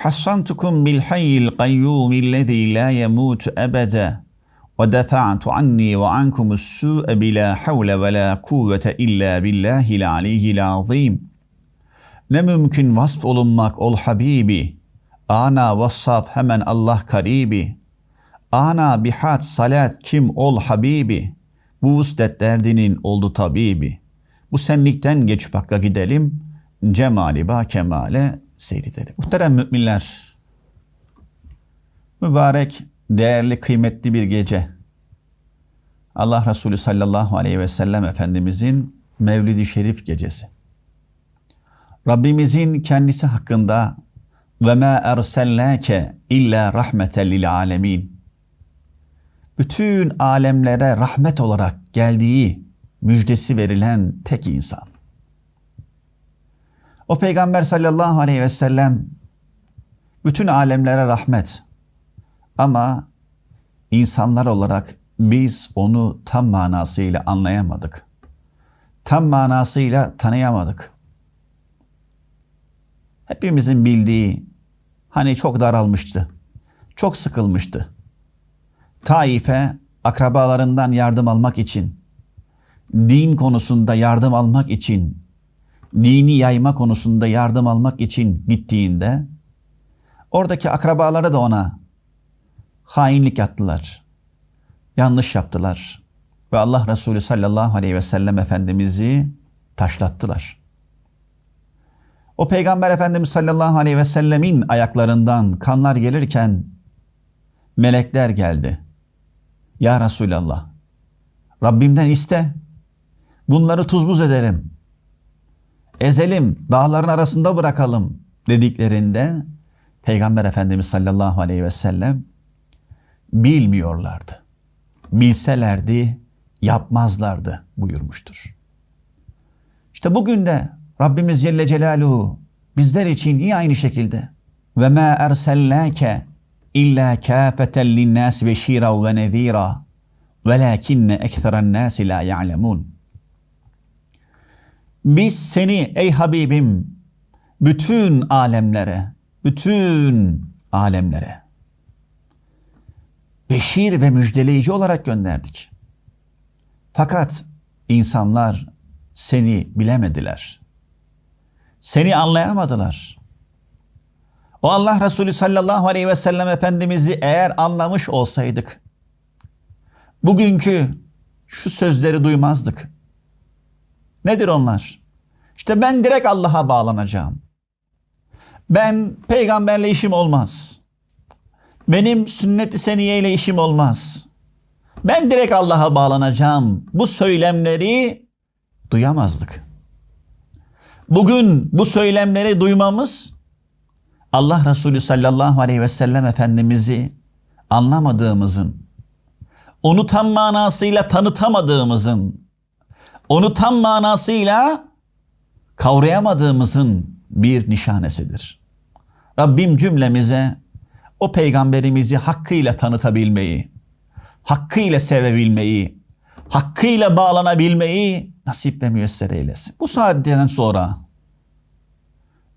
حصنتكم بالحي القيوم الذي لا يموت ابدا ودفعت عني وعنكم السوء بلا حول ولا قوه الا بالله العلي العظيم Ne mümkün vasf olunmak ol Habibi. Ana vassaf hemen Allah karibi. Ana bihat salat kim ol Habibi. Bu vuslet derdinin oldu tabibi. Bu senlikten geçip hakka gidelim. Cemali ba kemale seyredelim. Muhterem müminler, mübarek, değerli, kıymetli bir gece. Allah Resulü sallallahu aleyhi ve sellem Efendimizin Mevlid-i Şerif gecesi. Rabbimizin kendisi hakkında ve ma ersellake illa rahmeten lil alemin. Bütün alemlere rahmet olarak geldiği müjdesi verilen tek insan. O peygamber sallallahu aleyhi ve sellem bütün alemlere rahmet. Ama insanlar olarak biz onu tam manasıyla anlayamadık. Tam manasıyla tanıyamadık. Hepimizin bildiği hani çok daralmıştı. Çok sıkılmıştı. Taif'e akrabalarından yardım almak için, din konusunda yardım almak için dini yayma konusunda yardım almak için gittiğinde oradaki akrabaları da ona hainlik yaptılar. Yanlış yaptılar. Ve Allah Resulü sallallahu aleyhi ve sellem Efendimiz'i taşlattılar. O Peygamber Efendimiz sallallahu aleyhi ve sellemin ayaklarından kanlar gelirken melekler geldi. Ya Resulallah Rabbimden iste. Bunları tuz buz ederim ezelim, dağların arasında bırakalım dediklerinde Peygamber Efendimiz sallallahu aleyhi ve sellem bilmiyorlardı. Bilselerdi yapmazlardı buyurmuştur. İşte bugün de Rabbimiz Celle Celaluhu bizler için yine aynı şekilde ve ma ersellake illa kâfeten linnâs beşîra ve nezîra velakinne ektheren nâsi la ya'lemûn. Biz seni ey Habibim bütün alemlere, bütün alemlere beşir ve müjdeleyici olarak gönderdik. Fakat insanlar seni bilemediler. Seni anlayamadılar. O Allah Resulü sallallahu aleyhi ve sellem Efendimiz'i eğer anlamış olsaydık, bugünkü şu sözleri duymazdık. Nedir onlar? İşte ben direkt Allah'a bağlanacağım. Ben peygamberle işim olmaz. Benim sünnet-i seniye ile işim olmaz. Ben direkt Allah'a bağlanacağım. Bu söylemleri duyamazdık. Bugün bu söylemleri duymamız Allah Resulü sallallahu aleyhi ve sellem Efendimiz'i anlamadığımızın, onu tam manasıyla tanıtamadığımızın, onu tam manasıyla kavrayamadığımızın bir nişanesidir. Rabbim cümlemize o peygamberimizi hakkıyla tanıtabilmeyi, hakkıyla sevebilmeyi, hakkıyla bağlanabilmeyi nasip ve müyesser eylesin. Bu saatten sonra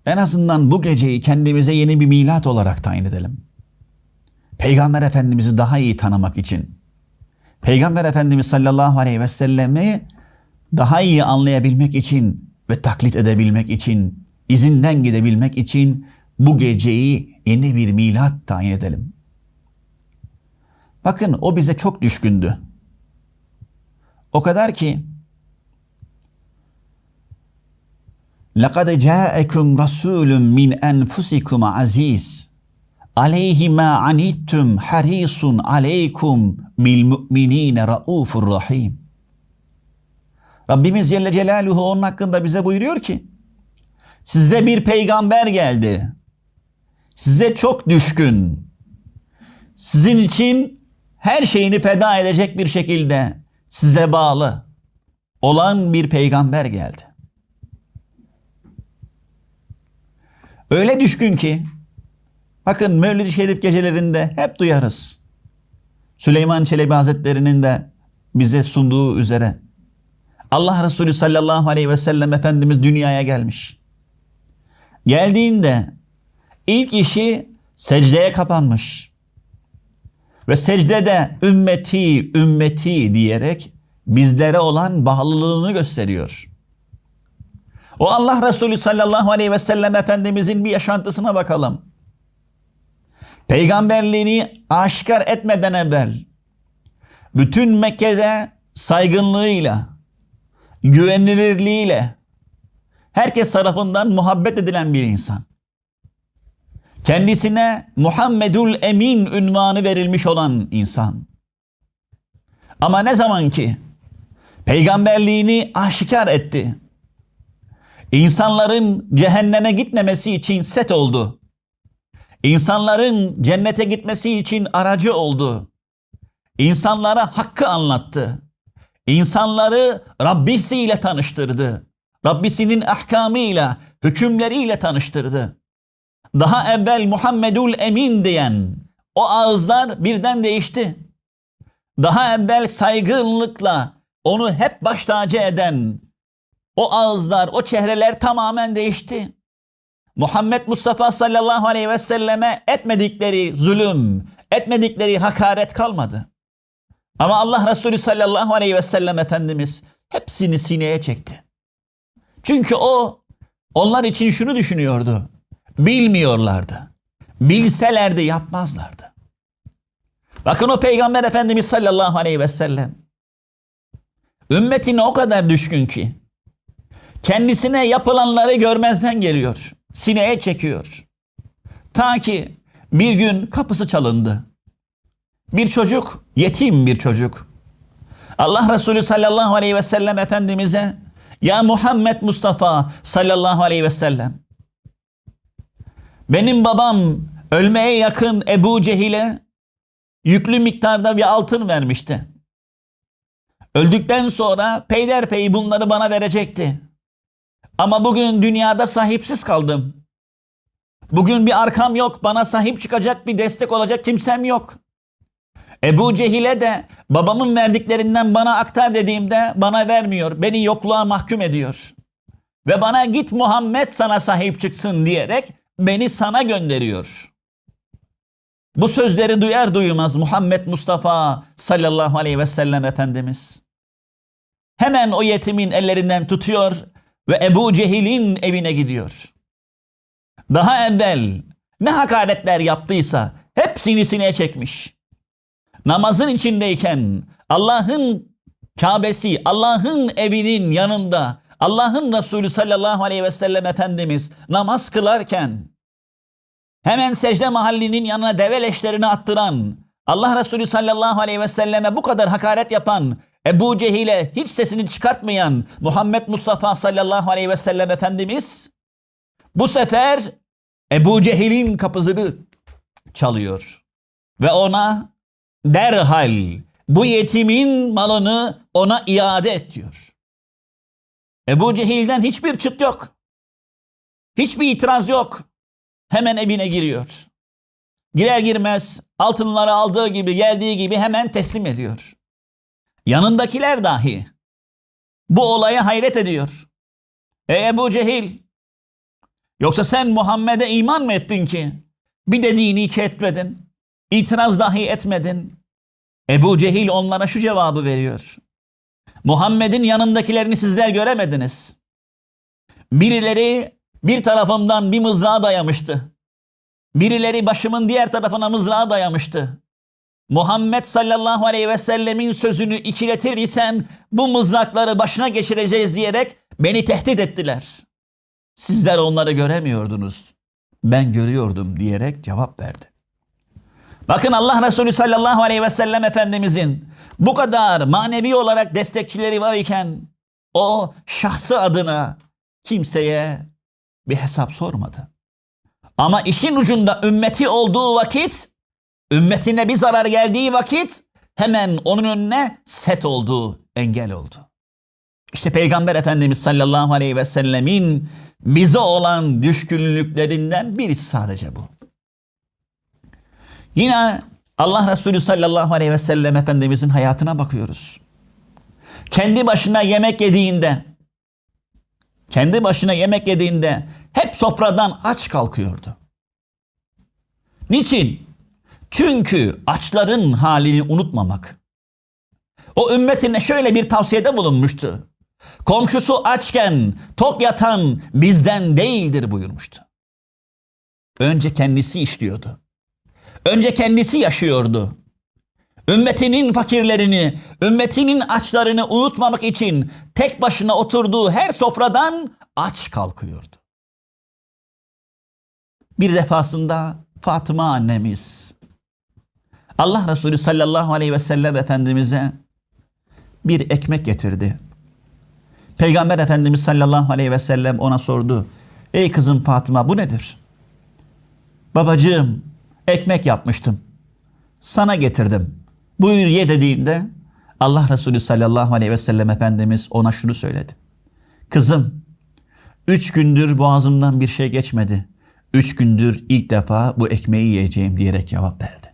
en azından bu geceyi kendimize yeni bir milat olarak tayin edelim. Peygamber Efendimiz'i daha iyi tanımak için, Peygamber Efendimiz sallallahu aleyhi ve sellemi daha iyi anlayabilmek için ve taklit edebilmek için, izinden gidebilmek için bu geceyi yeni bir milat tayin edelim. Bakın o bize çok düşkündü. O kadar ki لَقَدْ جَاءَكُمْ رَسُولٌ مِّنْ أَنْفُسِكُمْ عَز۪يزٌ عَلَيْهِ مَا عَنِتُّمْ حَر۪يصٌ عَلَيْكُمْ بِالْمُؤْمِن۪ينَ رَؤُوفٌ رَح۪يمٌ Rabbimiz Celle Celaluhu onun hakkında bize buyuruyor ki size bir peygamber geldi. Size çok düşkün. Sizin için her şeyini feda edecek bir şekilde size bağlı olan bir peygamber geldi. Öyle düşkün ki bakın Mevlid-i Şerif gecelerinde hep duyarız. Süleyman Çelebi Hazretleri'nin de bize sunduğu üzere Allah Resulü sallallahu aleyhi ve sellem Efendimiz dünyaya gelmiş. Geldiğinde ilk işi secdeye kapanmış. Ve secdede ümmeti, ümmeti diyerek bizlere olan bağlılığını gösteriyor. O Allah Resulü sallallahu aleyhi ve sellem Efendimizin bir yaşantısına bakalım. Peygamberliğini aşikar etmeden evvel bütün Mekke'de saygınlığıyla, güvenilirliğiyle herkes tarafından muhabbet edilen bir insan. Kendisine Muhammedül Emin ünvanı verilmiş olan insan. Ama ne zaman ki peygamberliğini aşikar etti. İnsanların cehenneme gitmemesi için set oldu. İnsanların cennete gitmesi için aracı oldu. İnsanlara hakkı anlattı. İnsanları Rabbisiyle tanıştırdı. Rabbisinin ahkamıyla, hükümleriyle tanıştırdı. Daha evvel Muhammedül Emin diyen o ağızlar birden değişti. Daha evvel saygınlıkla onu hep baş tacı eden o ağızlar, o çehreler tamamen değişti. Muhammed Mustafa sallallahu aleyhi ve selleme etmedikleri zulüm, etmedikleri hakaret kalmadı. Ama Allah Resulü sallallahu aleyhi ve sellem Efendimiz hepsini sineye çekti. Çünkü o onlar için şunu düşünüyordu. Bilmiyorlardı. Bilselerdi yapmazlardı. Bakın o Peygamber Efendimiz sallallahu aleyhi ve sellem ümmetine o kadar düşkün ki kendisine yapılanları görmezden geliyor. Sineye çekiyor. Ta ki bir gün kapısı çalındı. Bir çocuk, yetim bir çocuk. Allah Resulü sallallahu aleyhi ve sellem Efendimiz'e ya Muhammed Mustafa sallallahu aleyhi ve sellem benim babam ölmeye yakın Ebu Cehil'e yüklü miktarda bir altın vermişti. Öldükten sonra peyderpey bunları bana verecekti. Ama bugün dünyada sahipsiz kaldım. Bugün bir arkam yok, bana sahip çıkacak bir destek olacak kimsem yok. Ebu Cehil'e de babamın verdiklerinden bana aktar dediğimde bana vermiyor. Beni yokluğa mahkum ediyor. Ve bana git Muhammed sana sahip çıksın diyerek beni sana gönderiyor. Bu sözleri duyar duymaz Muhammed Mustafa sallallahu aleyhi ve sellem Efendimiz. Hemen o yetimin ellerinden tutuyor ve Ebu Cehil'in evine gidiyor. Daha evvel ne hakaretler yaptıysa hepsini sineye çekmiş. Namazın içindeyken Allah'ın Kabe'si, Allah'ın evinin yanında Allah'ın Resulü sallallahu aleyhi ve sellem Efendimiz namaz kılarken hemen secde mahallinin yanına deve leşlerini attıran Allah Resulü sallallahu aleyhi ve selleme bu kadar hakaret yapan Ebu Cehil'e hiç sesini çıkartmayan Muhammed Mustafa sallallahu aleyhi ve sellem Efendimiz bu sefer Ebu Cehil'in kapısını çalıyor. Ve ona derhal bu yetimin malını ona iade et diyor. Ebu Cehil'den hiçbir çıt yok. Hiçbir itiraz yok. Hemen evine giriyor. Girer girmez altınları aldığı gibi geldiği gibi hemen teslim ediyor. Yanındakiler dahi bu olaya hayret ediyor. Ey Ebu Cehil yoksa sen Muhammed'e iman mı ettin ki bir dediğini iki etmedin? İtiraz dahi etmedin. Ebu Cehil onlara şu cevabı veriyor. Muhammed'in yanındakilerini sizler göremediniz. Birileri bir tarafımdan bir mızrağa dayamıştı. Birileri başımın diğer tarafına mızrağa dayamıştı. Muhammed sallallahu aleyhi ve sellemin sözünü ikiletir isen bu mızrakları başına geçireceğiz diyerek beni tehdit ettiler. Sizler onları göremiyordunuz. Ben görüyordum diyerek cevap verdi. Bakın Allah Resulü sallallahu aleyhi ve sellem Efendimizin bu kadar manevi olarak destekçileri var iken o şahsı adına kimseye bir hesap sormadı. Ama işin ucunda ümmeti olduğu vakit, ümmetine bir zarar geldiği vakit hemen onun önüne set oldu, engel oldu. İşte Peygamber Efendimiz sallallahu aleyhi ve sellemin bize olan düşkünlüklerinden birisi sadece bu. Yine Allah Resulü sallallahu aleyhi ve sellem Efendimizin hayatına bakıyoruz. Kendi başına yemek yediğinde, kendi başına yemek yediğinde hep sofradan aç kalkıyordu. Niçin? Çünkü açların halini unutmamak. O ümmetine şöyle bir tavsiyede bulunmuştu. Komşusu açken tok yatan bizden değildir buyurmuştu. Önce kendisi işliyordu. Önce kendisi yaşıyordu. Ümmetinin fakirlerini, ümmetinin açlarını unutmamak için tek başına oturduğu her sofradan aç kalkıyordu. Bir defasında Fatıma annemiz Allah Resulü sallallahu aleyhi ve sellem Efendimiz'e bir ekmek getirdi. Peygamber Efendimiz sallallahu aleyhi ve sellem ona sordu. Ey kızım Fatıma bu nedir? Babacığım ekmek yapmıştım. Sana getirdim. Buyur ye dediğinde Allah Resulü sallallahu aleyhi ve sellem Efendimiz ona şunu söyledi. Kızım üç gündür boğazımdan bir şey geçmedi. Üç gündür ilk defa bu ekmeği yiyeceğim diyerek cevap verdi.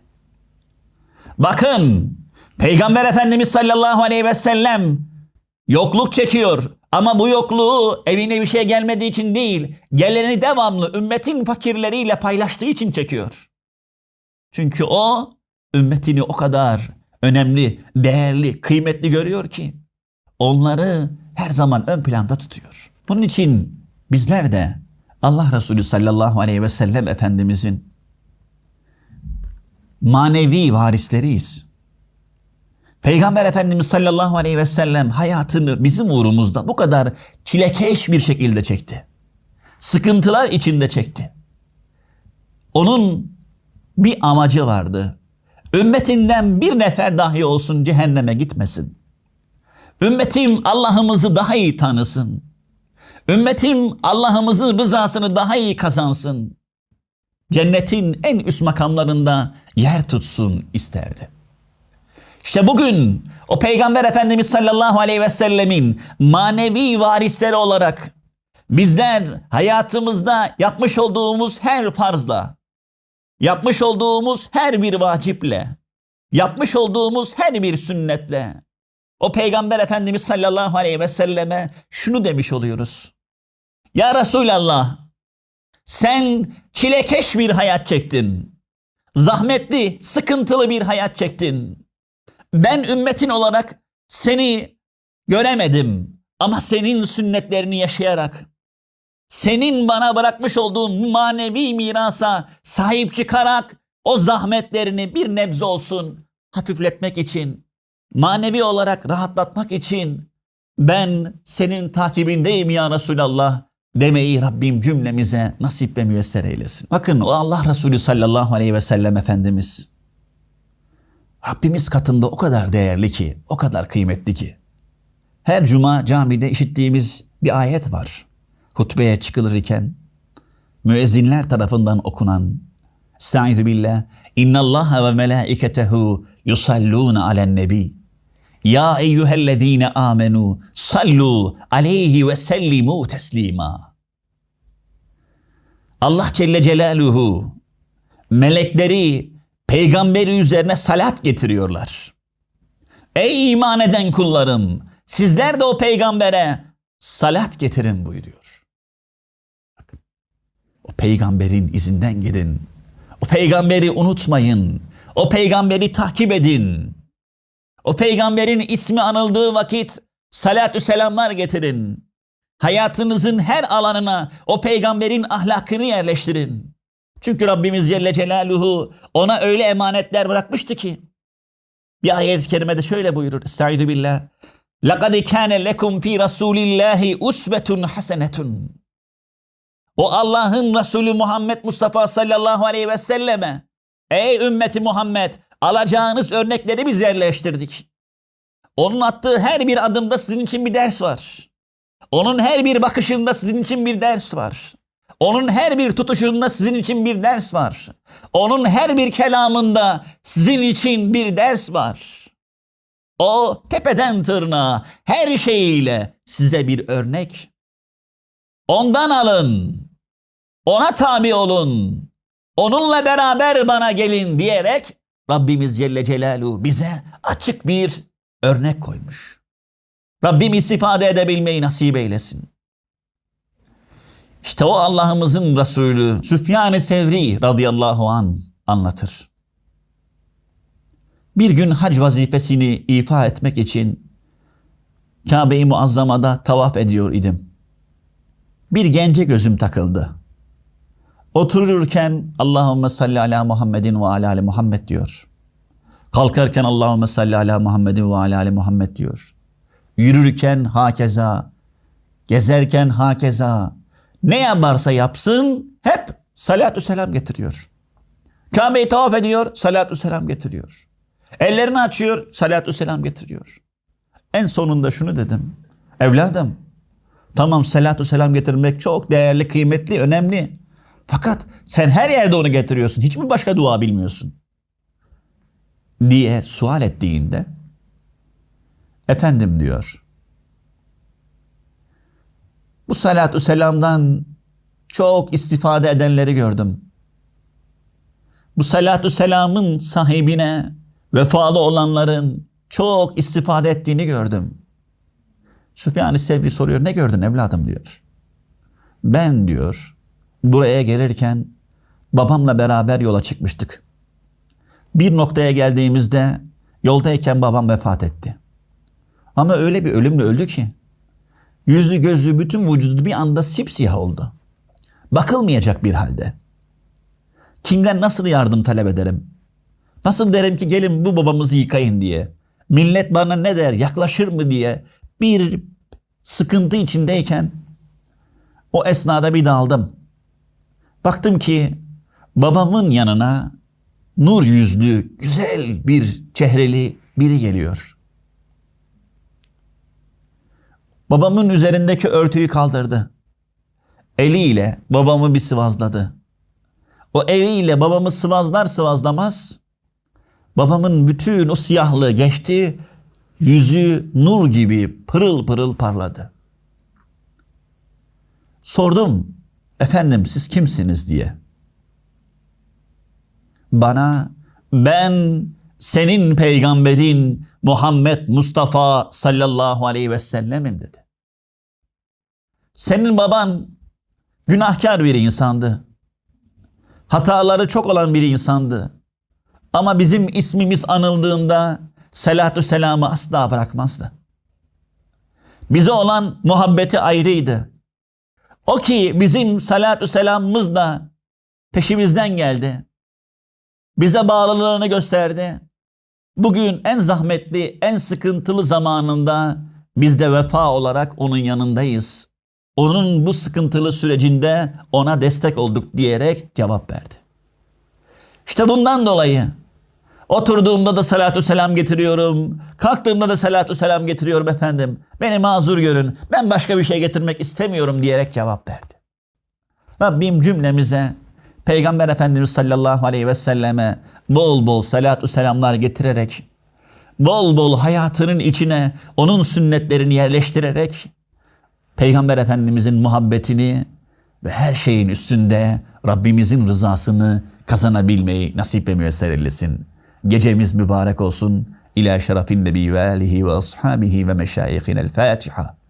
Bakın Peygamber Efendimiz sallallahu aleyhi ve sellem yokluk çekiyor. Ama bu yokluğu evine bir şey gelmediği için değil, geleni devamlı ümmetin fakirleriyle paylaştığı için çekiyor. Çünkü o ümmetini o kadar önemli, değerli, kıymetli görüyor ki onları her zaman ön planda tutuyor. Bunun için bizler de Allah Resulü sallallahu aleyhi ve sellem Efendimizin manevi varisleriyiz. Peygamber Efendimiz sallallahu aleyhi ve sellem hayatını bizim uğrumuzda bu kadar çilekeş bir şekilde çekti. Sıkıntılar içinde çekti. Onun bir amacı vardı. Ümmetinden bir nefer dahi olsun cehenneme gitmesin. Ümmetim Allah'ımızı daha iyi tanısın. Ümmetim Allah'ımızın rızasını daha iyi kazansın. Cennetin en üst makamlarında yer tutsun isterdi. İşte bugün o Peygamber Efendimiz sallallahu aleyhi ve sellemin manevi varisleri olarak bizler hayatımızda yapmış olduğumuz her farzla, yapmış olduğumuz her bir vaciple, yapmış olduğumuz her bir sünnetle o Peygamber Efendimiz sallallahu aleyhi ve selleme şunu demiş oluyoruz. Ya Resulallah sen çilekeş bir hayat çektin. Zahmetli, sıkıntılı bir hayat çektin. Ben ümmetin olarak seni göremedim ama senin sünnetlerini yaşayarak senin bana bırakmış olduğun manevi mirasa sahip çıkarak o zahmetlerini bir nebze olsun hafifletmek için, manevi olarak rahatlatmak için ben senin takibindeyim ya Resulallah demeyi Rabbim cümlemize nasip ve müyesser eylesin. Bakın o Allah Resulü sallallahu aleyhi ve sellem Efendimiz Rabbimiz katında o kadar değerli ki, o kadar kıymetli ki. Her cuma camide işittiğimiz bir ayet var. Hutbeye çıkılır iken müezzinler tarafından okunan Estaizu billah İnna Allah ve melaiketehu yusalluna alen nebi Ya eyyühellezine amenu sallu aleyhi ve sellimu teslima Allah Celle Celaluhu melekleri peygamberi üzerine salat getiriyorlar. Ey iman eden kullarım sizler de o peygambere salat getirin buyuruyor. Bakın, o peygamberin izinden gidin. O peygamberi unutmayın. O peygamberi takip edin. O peygamberin ismi anıldığı vakit salatü selamlar getirin. Hayatınızın her alanına o peygamberin ahlakını yerleştirin. Çünkü Rabbimiz Celle Celaluhu ona öyle emanetler bırakmıştı ki. Bir ayet-i kerimede şöyle buyurur. Estaizu billah. لَقَدْ كَانَ لَكُمْ ف۪ي رَسُولِ اللّٰهِ اُسْوَةٌ حَسَنَةٌ o Allah'ın Resulü Muhammed Mustafa sallallahu aleyhi ve selleme Ey ümmeti Muhammed alacağınız örnekleri biz yerleştirdik. Onun attığı her bir adımda sizin için bir ders var. Onun her bir bakışında sizin için bir ders var. Onun her bir tutuşunda sizin için bir ders var. Onun her bir kelamında sizin için bir ders var. O tepeden tırnağa her şeyiyle size bir örnek. Ondan alın. Ona tabi olun. Onunla beraber bana gelin diyerek Rabbimiz Celle Celaluhu bize açık bir örnek koymuş. Rabbim istifade edebilmeyi nasip eylesin. İşte o Allah'ımızın Resulü Süfyan-ı Sevri radıyallahu an anlatır. Bir gün hac vazifesini ifa etmek için Kabe-i Muazzama'da tavaf ediyor idim. Bir gence gözüm takıldı. Otururken Allahümme salli ala Muhammedin ve ala ali Muhammed diyor. Kalkarken Allahümme salli ala Muhammedin ve ala ali Muhammed diyor. Yürürken hakeza, gezerken hakeza, ne yaparsa yapsın hep salatü selam getiriyor. Kabe'yi tavaf ediyor, salatü selam getiriyor. Ellerini açıyor, salatü selam getiriyor. En sonunda şunu dedim. Evladım, tamam salatü selam getirmek çok değerli, kıymetli, önemli. Fakat sen her yerde onu getiriyorsun. Hiç mi başka dua bilmiyorsun? Diye sual ettiğinde efendim diyor. Bu salatü selamdan çok istifade edenleri gördüm. Bu salatü selamın sahibine vefalı olanların çok istifade ettiğini gördüm. Süfyan-ı Sevri soruyor ne gördün evladım diyor. Ben diyor buraya gelirken babamla beraber yola çıkmıştık. Bir noktaya geldiğimizde yoldayken babam vefat etti. Ama öyle bir ölümle öldü ki yüzü gözü bütün vücudu bir anda sipsiyah oldu. Bakılmayacak bir halde. Kimden nasıl yardım talep ederim? Nasıl derim ki gelin bu babamızı yıkayın diye. Millet bana ne der yaklaşır mı diye bir sıkıntı içindeyken o esnada bir daldım. Baktım ki babamın yanına nur yüzlü, güzel bir çehreli biri geliyor. Babamın üzerindeki örtüyü kaldırdı. Eliyle babamı bir sıvazladı. O eliyle babamı sıvazlar sıvazlamaz babamın bütün o siyahlığı geçti. Yüzü nur gibi pırıl pırıl parladı. Sordum, efendim siz kimsiniz diye. Bana ben senin peygamberin Muhammed Mustafa sallallahu aleyhi ve sellemim dedi. Senin baban günahkar bir insandı. Hataları çok olan bir insandı. Ama bizim ismimiz anıldığında salatü selamı asla bırakmazdı. Bize olan muhabbeti ayrıydı. O ki bizim salatü selamımız da peşimizden geldi. Bize bağlılığını gösterdi. Bugün en zahmetli, en sıkıntılı zamanında biz de vefa olarak onun yanındayız. Onun bu sıkıntılı sürecinde ona destek olduk diyerek cevap verdi. İşte bundan dolayı oturduğumda da salatü selam getiriyorum. Kalktığımda da salatü selam getiriyorum efendim. Beni mazur görün. Ben başka bir şey getirmek istemiyorum diyerek cevap verdi. Rabbim cümlemize Peygamber Efendimiz sallallahu aleyhi ve selleme bol bol salatü selamlar getirerek bol bol hayatının içine onun sünnetlerini yerleştirerek Peygamber Efendimizin muhabbetini ve her şeyin üstünde Rabbimizin rızasını kazanabilmeyi nasip ve müyesser eylesin. Gecemiz mübarek olsun. İlâ şerefin nebi ve alihi ve ashabihi ve meşayihinel Fatiha.